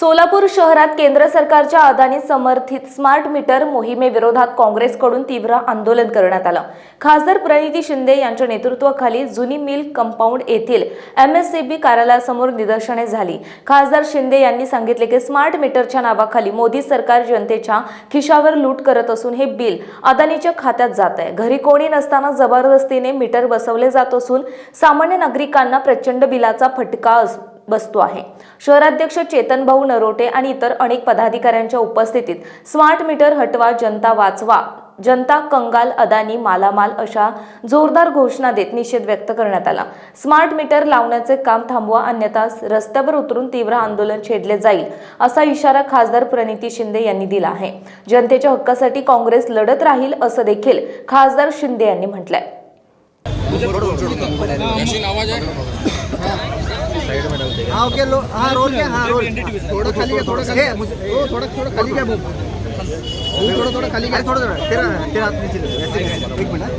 सोलापूर शहरात केंद्र सरकारच्या अदानी समर्थित स्मार्ट मीटर मोहिमेविरोधात काँग्रेसकडून तीव्र आंदोलन करण्यात आलं. खासदार प्रणिती शिंदे यांच्या नेतृत्वाखाली जुनी मिल कंपाऊंड येथील एम एस सी बी कार्यालयासमोर निदर्शने झाली. खासदार शिंदे यांनी सांगितले की स्मार्ट मीटरच्या नावाखाली मोदी सरकार जनतेच्या खिशावर लूट करत असून हे बिल अदानीच्या खात्यात जात आहे. घरी कोणी नसताना जबरदस्तीने मीटर बसवले जात असून सामान्य नागरिकांना प्रचंड बिलाचा फटका अस- बसतो आहे. शहराध्यक्ष चेतन भाऊ नरोटे आणि इतर अनेक पदाधिकाऱ्यांच्या उपस्थितीत स्मार्ट मीटर हटवा जनता वाचवा जनता कंगाल अदानी मालामाल अशा जोरदार घोषणा देत निषेध व्यक्त करण्यात आला. स्मार्ट मीटर लावण्याचे काम थांबवा अन्यथा रस्त्यावर उतरून तीव्र आंदोलन छेडले जाईल असा इशारा खासदार प्रणिती शिंदे यांनी दिला आहे. जनतेच्या हक्कासाठी काँग्रेस लढत राहील असं देखील खासदार शिंदे यांनी म्हटलंय. मशीन आवाज आहे हाँ ओके लो हाँ रोल क्या हाँ रोल। थोड़ा खाली है थोड़ा खाली है। मुझे ओ थोड़ा थोड़ा खाली क्या बुक थोड़ा थोड़ा खाली क्या? थोड़ा थोड़ा तेरा तेरा हाथ नीचे ले, ऐसे एक मिनट।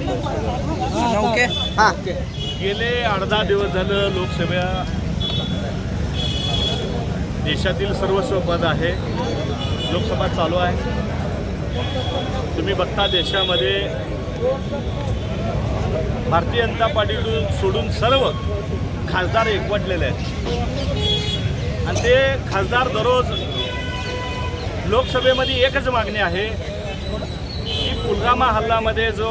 ओके। हाँ। गेले दहा दिवस झालं लोकसभा देशातील सर्वस्व पद आहे. लोकसभा चालू आहे. तुम्ही बघता देशामध्ये भारतीय जनता पार्टीतून सोडून सर्व खासदार एकवटलेले आहेत. आणि ते खासदार दररोज लोकसभेमध्ये एकच मागणी आहे की पुलवामा हल्ल्यामध्ये जो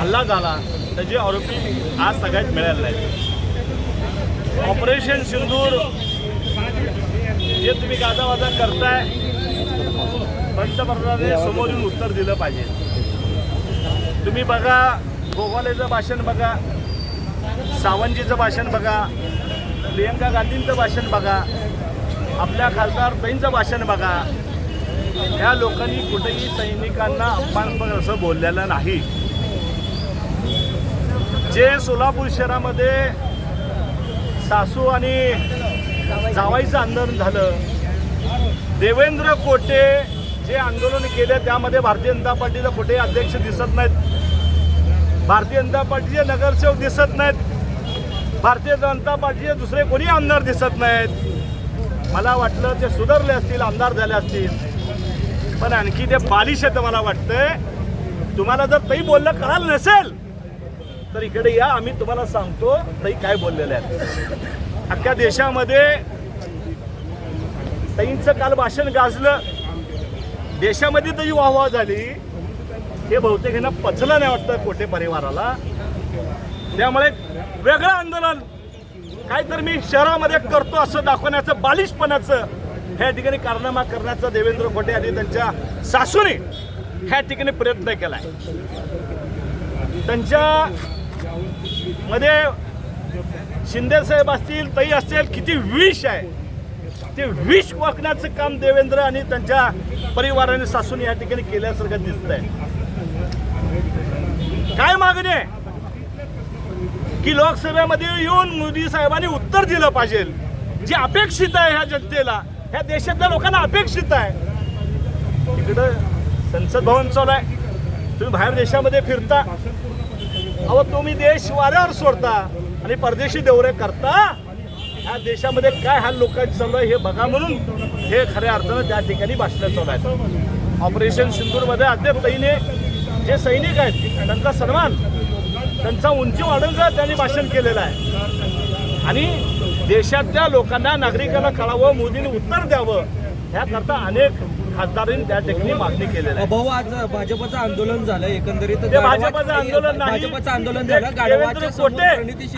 हल्ला झाला त्याचे आरोपी आज सगळ्यात मिळाले आहेत ऑपरेशन सिंदूर जे तुम्ही गाजावाजा करताय पंतप्रधानाने समोरून उत्तर दिलं पाहिजे. तुम्ही बघा गोवालेचं भाषण बघा. सावंतजीचं भाषण बघा प्रियंका गांधींचं भाषण बघा आपल्या खासदार ताईंचं भाषण बघा. या लोकांनी कुठेही सैनिकांना अपमानस्पद असं बोललेलं नाही. जे सोलापूर शहरामध्ये सासू आणि जावाईचं आंदोलन झालं देवेंद्र कोटे जे आंदोलन केलं त्यामध्ये भारतीय जनता पार्टीचं कुठेही अध्यक्ष दिसत नाहीत. भारतीय जनता पार्टीचे नगरसेवक दिसत नाहीत. भारतीय जनता पार्टीचे दुसरे कोणी आमदार दिसत नाहीत. मला वाटलं ते सुधारले असतील आमदार झाले असतील. पण आणखी ते बालिश आहे मला वाटतंय. तुम्हाला जर तई बोललं कळालं नसेल तर इकडे या आम्ही तुम्हाला सांगतो ताई काय बोललेले आहेत. अख्ख्या देशामध्ये ताईंचं काल भाषण गाजलं. देशामध्ये तरी वाहवा झाली. हे बहुतेक यांना पचलं नाही वाटतं कोटे परिवाराला. त्यामुळे वेगळं आंदोलन काहीतरी मी शहरामध्ये करतो असं दाखवण्याचं बालिशपणाचं ह्या ठिकाणी कारनामा करण्याचा देवेंद्र खोटे आणि त्यांच्या सासूने ह्या ठिकाणी प्रयत्न केलाय. त्यांच्या मध्ये शिंदे साहेब असतील तई असतील किती विष आहे. ते विष वाकण्याचं काम देवेंद्र आणि त्यांच्या परिवाराने सासून या ठिकाणी केल्यासारखं दिसत आहे काय मागणी? आहे की लोकसभेमध्ये येऊन मोदी साहेबांनी उत्तर दिलं पाहिजे. जे अपेक्षित आहे ह्या जनतेला ह्या देशातल्या लोकांना अपेक्षित आहे. तिकडं संसद भवन चालू आहे. तुम्ही बाहेर देशामध्ये फिरता. अहो तुम्ही देश वाऱ्यावर सोडता आणि परदेशी दौरे करता. ह्या देशामध्ये काय हा लोकांचं चालू आहे हे बघा म्हणून हे खऱ्या अर्थानं त्या ठिकाणी भाषण चालू आहे. ऑपरेशन सिंधूरमध्ये अद्याप ताईने जे सैनिक आहेत त्यांचा सन्मान त्यांचा उंची वाढवण्याचं त्यांनी भाषण केलेलं आहे. आणि देशातल्या लोकांना नागरिकांना कळावं मोदींनी उत्तर द्यावं ह्याकरता अनेक खासदारांनी त्या ठिकाणी मागणी केलेली आहे. भाऊ आज भाजपचं आंदोलन झालं एकंदरीत ते भाजपचं आंदोलन नाही. भाजपचं आंदोलन झालं गाढवाच्या समोर कोटे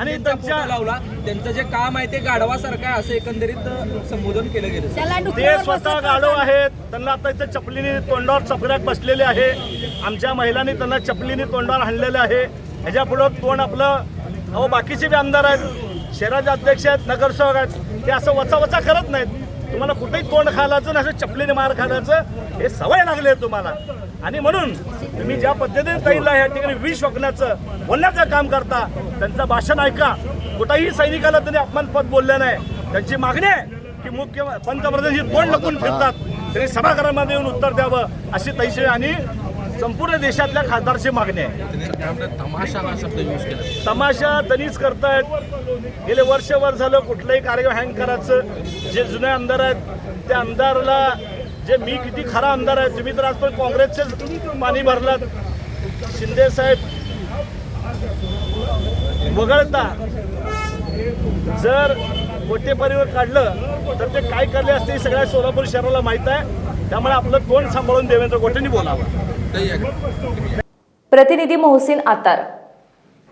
आणि त्यांच्या- लावला. त्यांचं जे काम आहे ते गाढवासारखं आहे असं एकंदरीत संबोधन केलं गेलं. ते स्वतः गाढव आहेत. त्यांना आता इथं चपलीने तोंडावर चपल्यात बसलेले आहे. आमच्या महिलांनी त्यांना चपलीने तोंडावर हाणलेले आहे. ह्याच्या पुढं तोंड आपलं अहो बाकीचे बी आमदार आहेत. शहराचे अध्यक्ष आहेत नगरसेवक आहेत. ते असं वचा वचा करत नाहीत. तुम्हाला कुठेही तोंड खालायचं असं चपलीने मार खालायचं हे सवय लागली आहे तुम्हाला. आणि म्हणून तुम्ही ज्या पद्धतीने ताईला या ठिकाणी विष ओकण्याचं बोलण्याचं काम करता त्यांचं भाषण ऐका. कुठंही सैनिकाला त्यांनी अपमानपद बोलले नाही. त्यांची मागणी आहे की मुख्य पंतप्रधान ही तोंड लपून फिरतात त्यांनी सभागृहामध्ये येऊन उत्तर द्यावं अशी तैसे आणि संपूर्ण देशातल्या खासदारची मागणी आहे. तमाशा तनीच करतायत. गेले वर्षभर झालं कुठलाही कार्यक्रम हँग करायचं. जे जुने आमदार आहेत त्या आमदारला जे मी किती खरा आमदार आहे तुम्ही तर आजपर्यंत काँग्रेसचेच पाणी भरलात. शिंदे साहेब वगळता जर परिवार काढलं तर ते काय करले असते सगळ्या सोलापूर शहराला माहीत आहे. त्यामुळे आपलं तोंड सांभाळून देवेंद्र गोटेंनी बोलावं? प्रतिनिधी मोहसिन आतार.